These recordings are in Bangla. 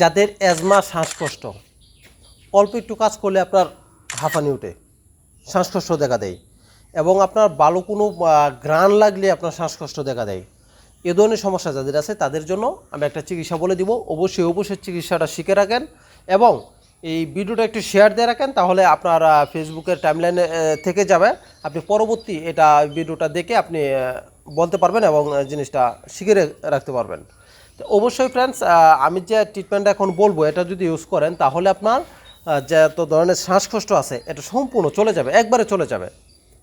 যাদের অ্যাজমা শ্বাসকষ্ট। অল্প একটু কাজ করলে আপনার হাঁফানি উঠে শ্বাসকষ্ট দেখা দেয় এবং আপনার ভালো কোনো গ্রান লাগলে আপনার শ্বাসকষ্ট দেখা দেয়। এ ধরনের সমস্যা যাদের আছে তাদের জন্য আমি একটা চিকিৎসা বলে দিব। অবশ্যই অবশ্যই চিকিৎসাটা শিখে রাখেন এবং এই ভিডিওটা একটু শেয়ার দিয়ে রাখেন তাহলে আপনার ফেসবুকের টাইমলাইনে থেকে যাবে। আপনি পরবর্তী এটা ভিডিওটা দেখে আপনি বলতে পারবেন এবং জিনিসটা শিখে রাখতে পারবেন। অবশ্যই ফ্রেন্ডস আমি যে ট্রিটমেন্টটা এখন বলব এটা যদি ইউজ করেন তাহলে আপনার আহ, যত ধরনের শ্বাসকষ্ট আছে এটা সম্পূর্ণ চলে যাবে একবারে চলে যাবে।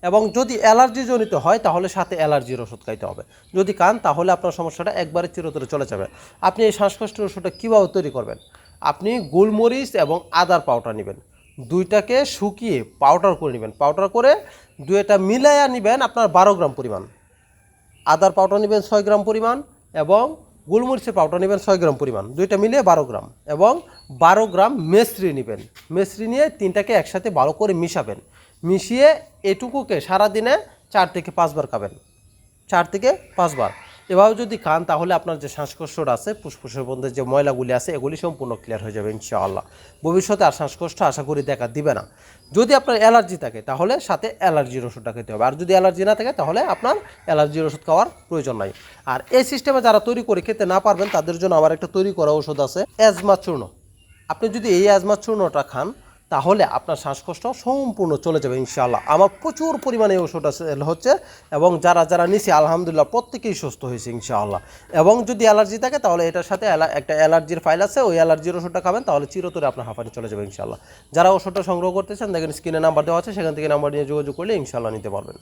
এবং যদি অ্যালার্জি জনিত হয় তাহলে সাথে অ্যালার্জির ওষুধ খাইতে হবে। যদি খান তাহলে আপনার সমস্যাটা একবারে চিরতরে চলে যাবে। আপনি এই শ্বাসকষ্টের ওষুধটা কীভাবে তৈরি করবেন? আপনি গোলমরিচ এবং আদার পাউডার নেবেন। দুইটাকে শুকিয়ে পাউডার করে নেবেন। পাউডার করে দুইটা মিলাইয়া নেবেন আপনার বারো গ্রাম পরিমাণ। আদার পাউডার নেবেন ছয় গ্রাম পরিমাণ এবং গোলমরিচের পাউডার নেবেন ছয় গ্রাম পরিমাণ। দুইটা মিলিয়ে বারো গ্রাম। এবং বারো গ্রাম মেসরি নেবেন। মেসরি নিয়ে তিনটাকে একসাথে ভালো করে মিশাবেন। মিশিয়ে এটুকুকে সারাদিনে চার থেকে পাঁচবার খাবেন। চার থেকে পাঁচবার। এভাবে যদি খান, তাহলে আপনার যে শ্বাসকষ্টটা আছে, ফুসফুসের মধ্যে যে ময়লাগুলি আছে, এগুলি সম্পূর্ণ ক্লিয়ার হয়ে যাবে ইনশাআল্লাহ। ভবিষ্যতে আর শ্বাসকষ্ট আশা করি দেখা দিবে না। যদি আপনার অ্যালার্জি থাকে, তাহলে সাথে অ্যালার্জির ওষুধটা খেতে হবে। আর যদি অ্যালার্জি না থাকে, তাহলে আপনার অ্যালার্জির ওষুধ খাওয়ার প্রয়োজন নাই। আর এই সিস্টেমে যারা তৈরি করে খেতে না পারবেন, তাদের জন্য আমার একটা তৈরি করা ওষুধ আছে অ্যাজমা চূর্ণ। আপনি যদি এই অ্যাজমা চূর্ণটা খান তাহলে আপনার শ্বাসকষ্ট সম্পূর্ণ চলে যাবে ইনশাআল্লাহ। আমার প্রচুর পরিমাণে ওষুধ ওষুধটা সেল হচ্ছে এবং যারা যারা নিছে, আলহামদুলিল্লাহ প্রত্যেকেই সুস্থ হয়েছে ইনশাআল্লাহ। এবং যদি অ্যালার্জি থাকে তাহলে এটার সাথে একটা অ্যালার্জির ফাইল আছে, ওই অ্যালার্জির ওষুধটা খাবেন, তাহলে চিরতরে আপনার হাঁপানি চলে যাবে ইনশাআল্লাহ। যারা ওষুধটা সংগ্রহ করতেছেন, দেখেন স্ক্রিনে নাম্বার দেওয়া আছে, সেখান থেকে নাম্বার নিয়ে যোগাযোগ করলে ইনশাআল্লাহ নিতে পারবেন।